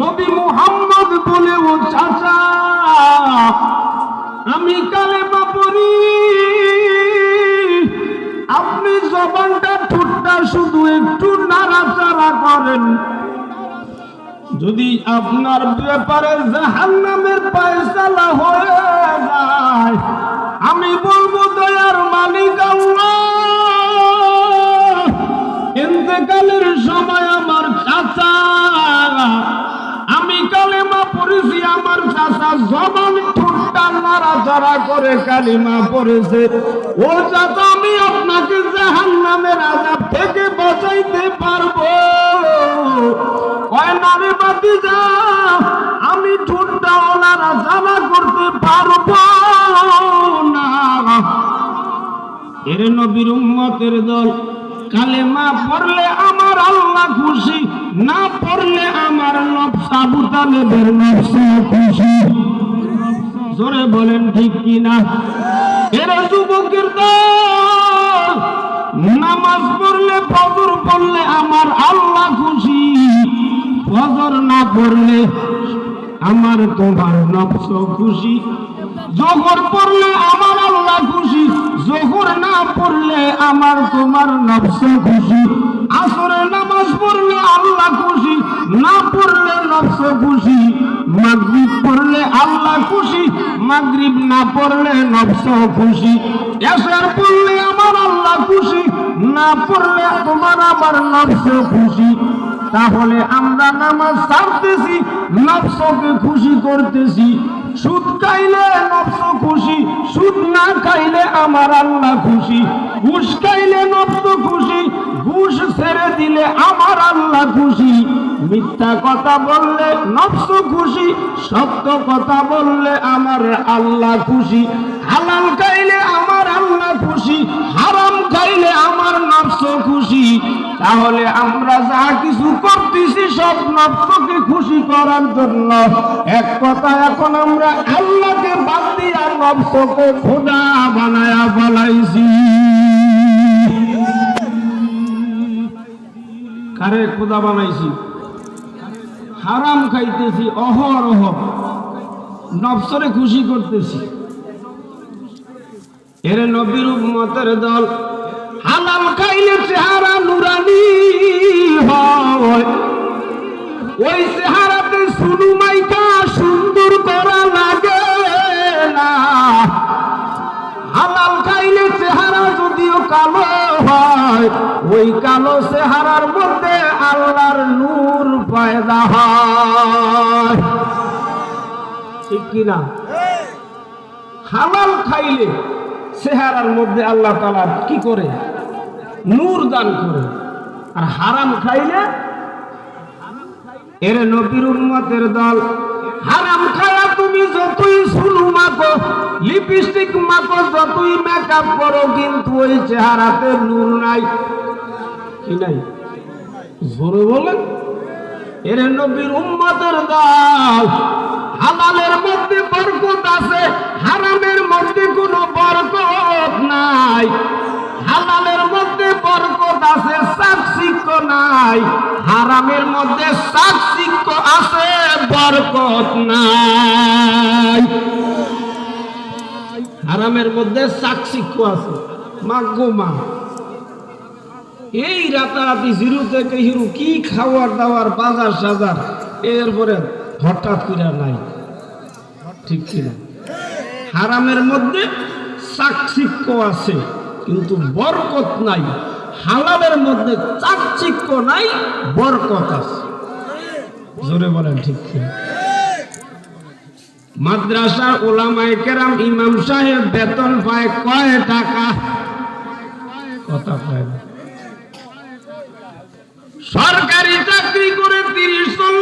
নবী মুহাম্মদ বলে ও চাচা, আমি কালে বাপরি আপনি জবানটা ঠোঁটটা শুধু একটু নাড়াচাড়া করেন। যদি আপনার ব্যাপারে জাহান্নামের পায়সালা হয়ে যায়, আমি বলব, দয়ার মালিক আল্লাহ। নাড়াচাড়া করে কালিমা পড়েছে, ও চাচা আমি আপনাকে জাহান্নামের আজাব থেকে বাঁচাইতে পারব। কয়, নারে বাতি যা আমি ঠোঁটটা ওনারা জানা করতে পারব না। এর নবীর উম্মতের দল, কালেমা পড়লে আমার আল্লাহ খুশি, না পড়লে আমার নফস আবু তালেবের নফস খুশি। জোরে বলেন ঠিক কিনা? এরা যুবকের নামাজ পড়লে, ফজর পড়লে আমার আল্লাহ খুশি। ফজর না পড়লে আমার তোমার নফস খুশি। জোহর পড়লে আমার আল্লাহ খুশি, জোহর না পড়লে আমার তোমার নফস খুশি। আসরের নামাজ পড়লে আল্লাহ খুশি, না পড়লে নফস খুশি। মাগরিব পড়লে আল্লাহ খুশি, মাগরিব না পড়লে নফস খুশি। এসার পড়লে আমার আল্লাহ খুশি, না পড়লে তোমার আমার নফস খুশি। তাহলে আমরা নামাজ ছাড়তেছি নফসকে খুশি করতেছি। সুদ খাইলে নফস খুশি, সুদ না খাইলে আমার আল্লাহ খুশি। ঘুষ খাইলে নফস খুশি, ঘুষ ছেড়ে দিলে আমার আল্লাহ খুশি। মিথ্যা কথা বললে নফস খুশি, সত্য কথা বললে আমার আল্লাহ খুশি। হালাল খাইলে আমার আল্লাহ খুশি, হারাম খাইলে আমার নফস খুশি। তাহলে আমরা যা কিছু করতেছি, সব নফসকে খুশি করার জন্য। এক কথা, এখন আমরা আল্লাহকে বাদ দিয়া নফসকে খোদা বানায়া ফলাইছি কারে খোদা বানাইছি? হারাম খাইতেছি অহর অহ নফসরে খুশি করতেছি। এর নবীর উম্মতের দল হালাল খাইলে চেহারা কালো হয়, ওই কালো চেহারার মধ্যে আল্লাহর নূর পয়দা হয়। কিনা হালাল খাইলে চেহারার মধ্যে আল্লাহ তালা কি করে? নূর দান করে। আর হারাম খাইলে? এর নবীর উম্মতের দল হারাম খায়া। যতই সুলু মাখো লিপস্টিক মাখো, যতই মেকআপ করো, কিন্তু ওই চেহারাতে নূর নাই। কি নাই? জোরে বলেন। এর নবীর উম্মতের দল, হালালের মধ্যে বরকত আছে, হারামের মধ্যে কোনো বরকত নাই। হালালের মধ্যে বরকত আছে নাই। হারামের মধ্যে সাকসিক্য আছে, বরকত নাই। হারামের মধ্যে সাকসিক্য আছে। মাগো মা। এই রাতারাতি জিরো থেকে হিরু কি খাওয়ার দাওয়ার বাজার সাজার, এরপরে হঠাৎ করে নাই। ঠিক কিনা? হারামের মধ্যে চাকচিক্য আছে, কিন্তু বরকত নাই। হালালের মধ্যে চাকচিক্য নাই, বরকত আছে। জোরে বলেন ঠিক মাদ্রাসা ওলামায় কেরাম ইমাম সাহেব বেতন পায় কয় টাকা? কথা পায় সরকারি চাকরি করে তিরিশ চল্লিশ